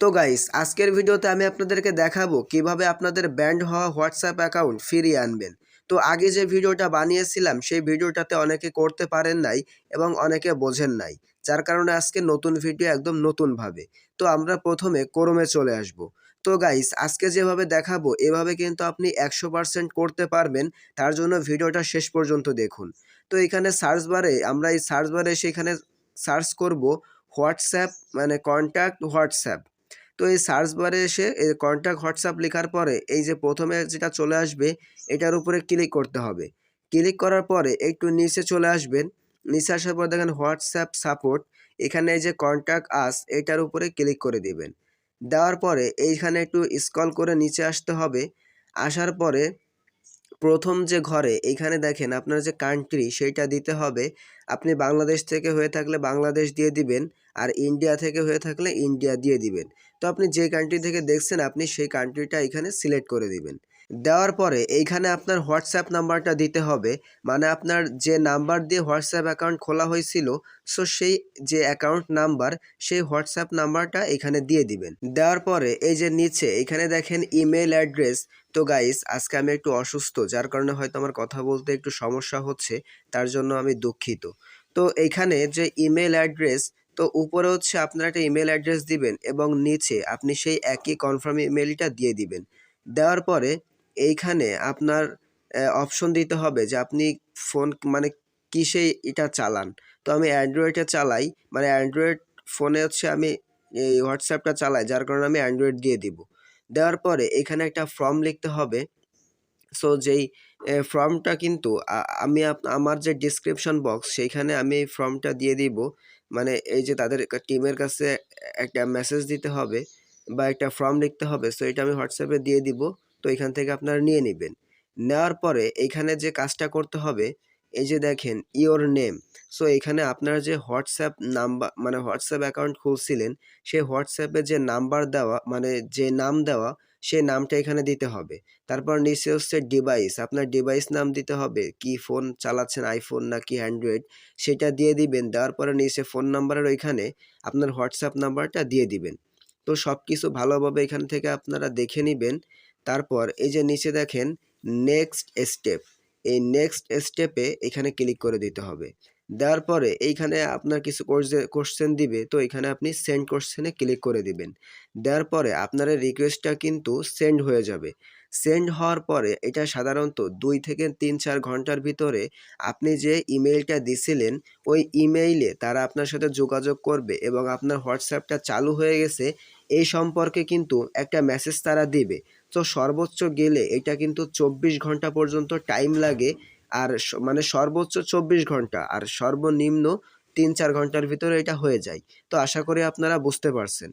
তো গাইস আজকের ভিডিওতে আমি আপনাদেরকে দেখাবো কীভাবে আপনাদের ব্যান্ড হওয়া হোয়াটসঅ্যাপ অ্যাকাউন্ট ফিরিয়ে আনবেন। তো আগে যে ভিডিওটা বানিয়েছিলাম, সেই ভিডিওটাতে অনেকে করতে পারেন নাই এবং অনেকে বোঝেন নাই, যার কারণে আজকে নতুন ভিডিও একদম নতুনভাবে। তো আমরা প্রথমে ক্রোমে চলে আসব। তো গাইস আজকে যেভাবে দেখাবো, এভাবে কিন্তু আপনি একশো পার্সেন্ট করতে পারবেন। তার জন্য ভিডিওটা শেষ পর্যন্ত দেখুন। তো এখানে সার্চ বারে আমরা এই সার্চ বারে সেখানে সার্চ করব হোয়াটসঅ্যাপ মানে কন্ট্যাক্ট হোয়াটসঅ্যাপ তো এই সার্চ বারে এসে এই কন্ট্যাক্ট হোয়াটসঅ্যাপ লেখার পরে এই যে প্রথমে যেটা চলে আসবে, এটার উপরে ক্লিক করতে হবে। ক্লিক করার পরে একটু নিচে চলে আসবেন। নিচে আসার পর দেখেন হোয়াটসঅ্যাপ সাপোর্ট এখানে এই যে কন্ট্যাক্ট আস এটার উপরে ক্লিক করে দিবেন। দেওয়ার পরে এইখানে একটু স্ক্রল করে নিচে আসতে হবে। আসার পরে প্রথম যে ঘরে এইখানে দেখেন আপনার যে কান্ট্রি সেইটা দিতে হবে। আপনি বাংলাদেশ থেকে হয়ে থাকলে বাংলাদেশ দিয়ে দিবেন আর ইন্ডিয়া থেকে হয়ে থাকলে ইন্ডিয়া দিয়ে দিবেন। তো আপনি যে কান্ট্রি থেকে দেখছেন, আপনি সেই কান্ট্রিটা এখানে সিলেক্ট করে দিবেন। দেওয়ার পরে এইখানে আপনার হোয়াটসঅ্যাপ নাম্বারটা দিতে হবে। মানে আপনার যে নাম্বার দিয়ে হোয়াটসঅ্যাপ অ্যাকাউন্ট খোলা হয়েছিল সো সেই যে অ্যাকাউন্ট নাম্বার সেই হোয়াটসঅ্যাপ নাম্বারটা এখানে দিয়ে দিবেন। দেওয়ার পরে এই যে নিচে, এখানে দেখেন ইমেল অ্যাড্রেস তো গাইস আজকে আমি একটু অসুস্থ, যার কারণে হয়তো আমার কথা বলতে একটু সমস্যা হচ্ছে, তার জন্য আমি দুঃখিত। তো এইখানে যে ইমেল অ্যাড্রেস তো উপরে হচ্ছে আপনারা একটা ইমেল অ্যাড্রেস দিবেন এবং নিচে আপনি সেই একই কনফার্ম ইমেলটা দিয়ে দিবেন। দেওয়ার পরে এইখানে আপনার অপশন দিতে হবে যে আপনি ফোন মানে কিসে এটা চালান। তো আমি অ্যান্ড্রয়েডে চালাই মানে অ্যান্ড্রয়েড ফোনে হচ্ছে আমি এই হোয়াটসঅ্যাপটা চালাই, যার কারণে আমি অ্যান্ড্রয়েড দিয়ে দিব। দেওয়ার পরে এখানে একটা ফর্ম লিখতে হবে। সো যেই ফর্মটা কিন্তু আমি আমার যে ডিসক্রিপশন বক্স সেইখানে আমি এই ফর্মটা দিয়ে দিব। মানে এই যে তাদের টিমের কাছে একটা মেসেজ দিতে হবে বা একটা ফর্ম লিখতে হবে সো এটা আমি হোয়াটসঅ্যাপে দিয়ে দিব। তো এখান থেকে আপনারা নিয়ে নেবেন। নেওয়ার পরে এইখানে যে কাজটা করতে হবে, এই যে দেখেন ইওর নেম সো এখানে আপনারা যে হোয়াটসঅ্যাপ নাম্বার মানে হোয়াটসঅ্যাপ অ্যাকাউন্ট খুলছিলেন, সেই হোয়াটসঅ্যাপে যে নাম্বার দেওয়া মানে যে নাম দেওয়া সেই নামটা এখানে দিতে হবে। তারপর নিচে হচ্ছে ডিভাইস আপনার ডিভাইস নাম দিতে হবে, কি ফোন চালাচ্ছেন আইফোন নাকি অ্যান্ড্রয়েড সেটা দিয়ে দিবেন, দেওয়ার পরে নিচে ফোন নাম্বারের ওইখানে আপনার হোয়াটসঅ্যাপ নাম্বারটা দিয়ে দিবেন। তো সব কিছু ভালোভাবে এখান থেকে আপনারা দেখে নেবেন। তারপর এই যে নিচে দেখেন নেক্সট স্টেপ এই নেক্সট স্টেপে এখানে ক্লিক করে দিতে হবে। দেওয়ার পরে এইখানে আপনার কিছু কোশ্চেন দিবে, তো এখানে আপনি সেন্ড কোশ্চেনে ক্লিক করে দিবেন। দেওয়ার পরে আপনার রিকোয়েস্টটা কিন্তু সেন্ড হয়ে যাবে। সেন্ড হওয়ার পরে এটা সাধারণত দুই থেকে তিন চার ঘণ্টার ভিতরে আপনি যে ইমেইলটা দিছিলেন, ওই ইমেইলে তারা আপনার সাথে যোগাযোগ করবে এবং আপনার হোয়াটসঅ্যাপটা চালু হয়ে গেছে, এই সম্পর্কে কিন্তু একটা মেসেজ তারা দিবে। তো সর্বোচ্চ গেলে এটা কিন্তু চব্বিশ ঘণ্টা পর্যন্ত টাইম লাগে আর মানে সর্বোচ্চ চব্বিশ ঘণ্টা আর সর্বনিম্ন তিন চার ঘণ্টার ভিতরে এটা হয়ে যায়। তো আশা করি আপনারা বুঝতে পারছেন।